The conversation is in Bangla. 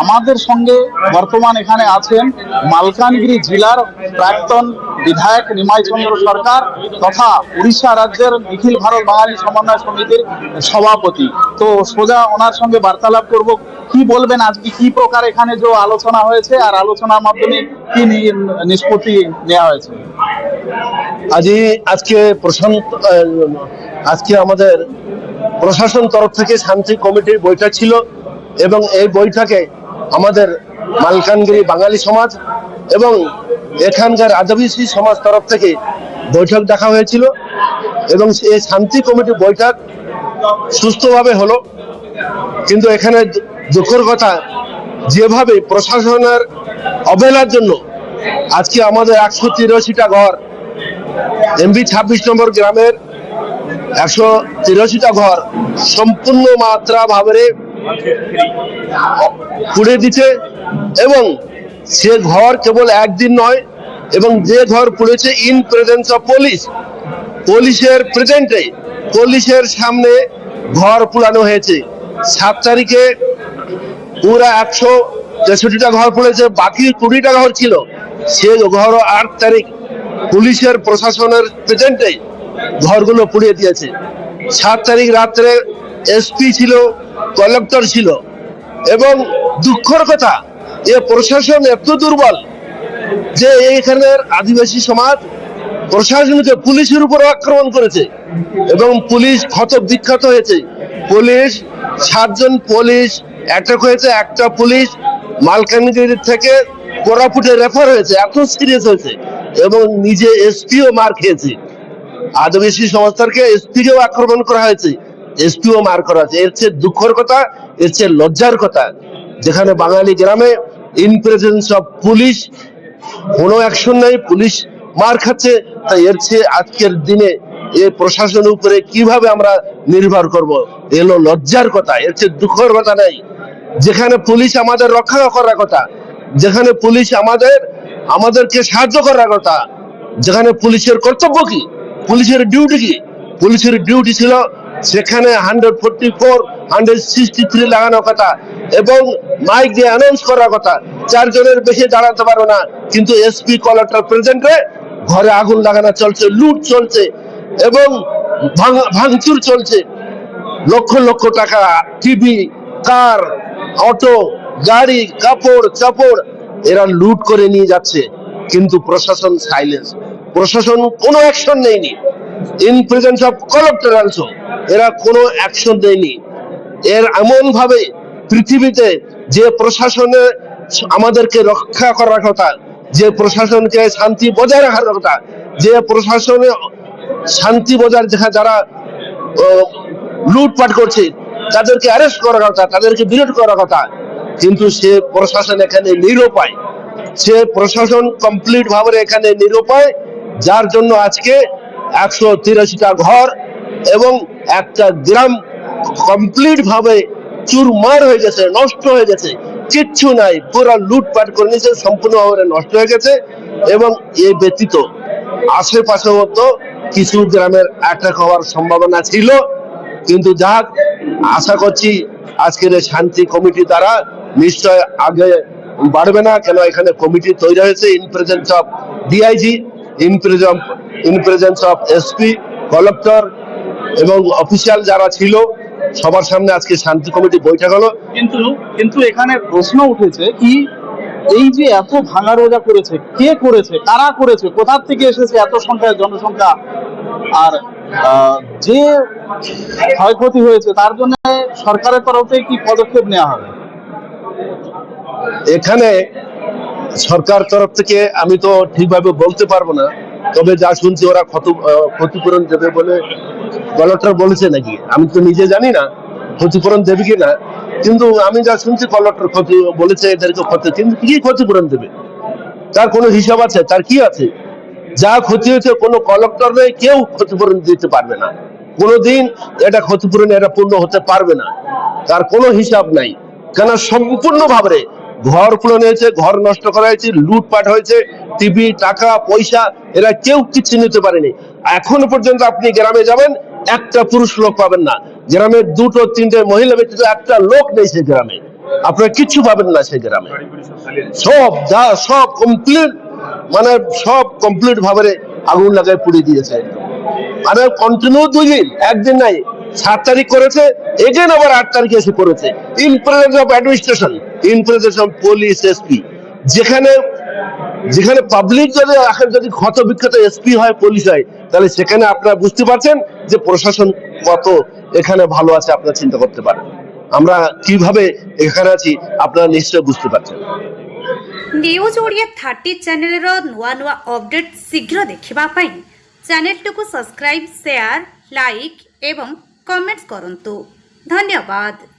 আমাদের সঙ্গে বর্তমান এখানে আছেন মালকানগিরি জেলার প্রাক্তন বিধায়ক নিমাই চন্দ্র সরকার তথা উড়িষ্যা রাজ্যের নিখিল ভারত বাঙালি সমন্বয় সমিতির সভাপতি। তো সোজা ওনার সঙ্গে বার্তালাপ করব, কি বলবেন আজকে, কি প্রকার এখানে যে আলোচনা হয়েছে আর আলোচনার মাধ্যমে কি নিষ্পত্তি নেওয়া হয়েছে? আজই আজকে প্রশান্ত আজকে আমাদের প্রশাসন তরফ থেকে শান্তি কমিটির বৈঠক ছিল এবং এই বৈঠকে আমাদের মালকানগিরি বাঙালি সমাজ এবং এখানকার আদিবাসী সমাজ তরফ থেকে বৈঠক দেখা হয়েছিল এবং এই শান্তি কমিটির বৈঠক সুস্থভাবে হলো। কিন্তু এখানে দুঃখের কথা, যেভাবে প্রশাসনের অবহেলার জন্য আজকে আমাদের একশো তিরাশিটা ঘর, এমবি ছাব্বিশ নম্বর গ্রামের একশো তিরাশিটা ঘর সম্পূর্ণ মাত্রা ভাবে পুড়ে দিচ্ছে এবং সে ঘর কেবল একদিন নয়, এবং যে ঘর পুড়েছে ইন প্রেজেন্স অফ পুলিশ পুলিশের প্রেজেন্টে পুলিশের সামনে ঘর পুরানো হয়েছে। সাত তারিখে পুরা একশো তেষট্টিটা ঘর পড়েছে, বাকি কুড়িটা ঘর ছিল। সে ঘর আট তারিখ পুলিশের প্রশাসনের প্রেজেন্টে ঘরগুলো পুড়িয়ে দিয়েছে। সাত তারিখ রাত্রে এসপি ছিল, কলেক্টর ছিল। এবং দুঃখর কথা, এ প্রশাসন এত দুর্বল যে এখানের আদিবাসী সমাজ প্রশাসনকে পুলিশের উপর আক্রমণ করেছে এবং পুলিশ ক্ষত বিখ্যাত হয়েছে। পুলিশ, সাতজন পুলিশ অ্যাটাক হয়েছে, একটা পুলিশ মালকানগিরি থেকে কোরাপুটে রেফার হয়েছে, এত সিরিয়াস হয়েছে এবং নিজে এসপিও মার খেয়েছে। আদিবাসী সংস্থাকে এসপিকেও আক্রমণ করা হয়েছে। এসপিও মার করা আছে। এর চেয়ে দুঃখের কথা, এর চেয়ে লজ্জার কথা, যেখানে বাঙালি গ্রামে ইন প্রেজেন্স অফ পুলিশ কোনো অ্যাকশন নেই পুলিশ মার খাচ্ছে, তাই এর চেয়ে আজকের দিনে এ প্রশাসনের উপরে কীভাবে আমরা নির্ভর করব? এলো লজ্জার কথা, এর চেয়ে দুঃখের কথা নেই। যেখানে পুলিশ আমাদের রক্ষা করার কথা, যেখানে পুলিশ আমাদের, আমাদেরকে সাহায্য করার কথা, যেখানে পুলিশের কর্তব্য কি? পুলিশের ডিউটি কি? পুলিশের ডিউটি ছিল সেখানে hundred forty four hundred sixty three লাগানোর কথা এবং মাইক দিয়ে অ্যানাউন্স করার কথা। চারজনের বেশি দাঁড়াতে পারো না, কিন্তু এসপি কলেক্টর প্রেজেন্টে ঘরে আগুন লাগানো চলছে লুট চলছে এবং ভাঙচুর চলছে। লক্ষ লক্ষ টাকা টিভি কার অটো গাড়ি, কাপড়, চাপড়, এরা লুট করে নিয়ে যাচ্ছে, কিন্তু প্রশাসন সাইলেন্স প্রশাসন কোনো অ্যাকশন নেয়নি। In presence of collector also এরা কোনো অ্যাকশন দেয়নি। এর এমন ভাবে পৃথিবীতে যে প্রশাসনে আমাদেরকে রক্ষা করার কথা, যে প্রশাসনকে শান্তি বজায় রাখার কথা, যে প্রশাসনে শান্তি বজায় যেখানে যারা লুটপাট করছে, তাদেরকে অ্যারেস্ট করার কথা, তাদেরকে বিরোধ করার কথা, কিন্তু সে প্রশাসন এখানে নিরুপায়। সে প্রশাসন কমপ্লিট ভাবে এখানে নিরুপায়, যার জন্য আজকে একশো তিরাশিটা ঘর এবং একটা গ্রাম কমপ্লিট ভাবে চুরমার হয়ে গেছে, নষ্ট হয়ে গেছে। কিচ্ছু নাই, পুরো লুটপাট করে নিয়েছে, সম্পূর্ণভাবে নষ্ট হয়ে গেছে এবং এ ব্যতীত আশেপাশে মতো কিছু গ্রামের অ্যাটাক হওয়ার সম্ভাবনা ছিল। কিন্তু যাক, আশা করছি আজকের শান্তি কমিটি দ্বারা নিশ্চয় আগে বাড়বে না। কেন, এখানে কমিটি তৈরি হয়েছে in presence of DIG in presence in presence of SP collector এবং অফিসিয়াল যারা ছিল সবার সামনে আজকে শান্তি কমিটি বৈঠক হলো। কিন্তু কিন্তু এখানে প্রশ্ন উঠেছে কি এই যে এত ভাঙা রোজা করেছে কে করেছে কারা করেছে কোথা থেকে এসেছে এত সংখ্যায় জনসংখ্যা? আর যে ক্ষয়ক্ষতি হয়েছে তার জন্য সরকারের তরফ থেকে কি পদক্ষেপ নেওয়া হবে? এখানে সরকার তরফ থেকে আমি তো ঠিকভাবে বলতে পারব না, তবে যা শুনছি ওরা ক্ষত ক্ষতিপূরণ দেবে বলে কলেক্টর বলেছে নাকি? আমি তো নিজে জানি না, ক্ষতিপূরণ দেবে কি না, কিন্তু আমি যা শুনছি কলেক্টর ক্ষতি বলেছে, এদেরকে ক্ষতি, কিন্তু কি ক্ষতিপূরণ দেবে? তার কোনো হিসাব আছে? তার কি আছে? যা ক্ষতি হয়েছে, কোনো কলেক্টর নেই, কেউ ক্ষতিপূরণ দিতে পারবে না। কোনোদিন এটা ক্ষতিপূরণ এটা পূর্ণ হতে পারবে না। তার কোনো হিসাব নাই। কেন? সম্পূর্ণ ভাবে ঘর পুরনো হয়েছে ঘর নষ্ট করা হয়েছে, লুটপাট হয়েছে, টিভি, টাকা, পয়সা, এরা কেউ কিছু নিতে পারেনি। এখনও পর্যন্ত আপনি গ্রামে যাবেন, একটা পুরুষ লোক পাবেন না। গ্রামের দুটো, তিনটে মহিলা ব্যতীত একটা লোক নেই সে গ্রামে। আপনারা কিচ্ছু পাবেন না সেই গ্রামে। সব, যা, সব কমপ্লিট মানে সব কমপ্লিট ভাবে আগুন লাগায় পুড়িয়ে দিয়েছে। মানে কন্টিনিউ দুই দিন, একদিন নাই সাত তারিখ করেছে এগেন আবার আট তারিখে এসে করেছে in presence of administration in presence of police SP যেখানে যেখানে পাবলিক যদি এখন যদি ক্ষত বিক্ষত এসপি হয় পুলিশ হয় তাহলে সেখানে আপনারা বুঝতে পারছেন যে প্রশাসন কত এখানে ভালো আছে আপনারা চিন্তা করতে পারেন আমরা কিভাবে এখানে আছি আপনারা নিশ্চয় বুঝতে পারছেন ନ୍ୟୁଜ୍ ଓଡ଼ିଆ ଥାର୍ଟି ଚ୍ୟାନେଲର ନୂଆ ନୂଆ ଅପଡେଟ୍ ଶୀଘ୍ର ଦେଖିବା ପାଇଁ ଚ୍ୟାନେଲଟିକୁ ସବସ୍କ୍ରାଇବ୍ ସେୟାର ଲାଇକ୍ ଏବଂ କମେଣ୍ଟ କରନ୍ତୁ ଧନ୍ୟବାଦ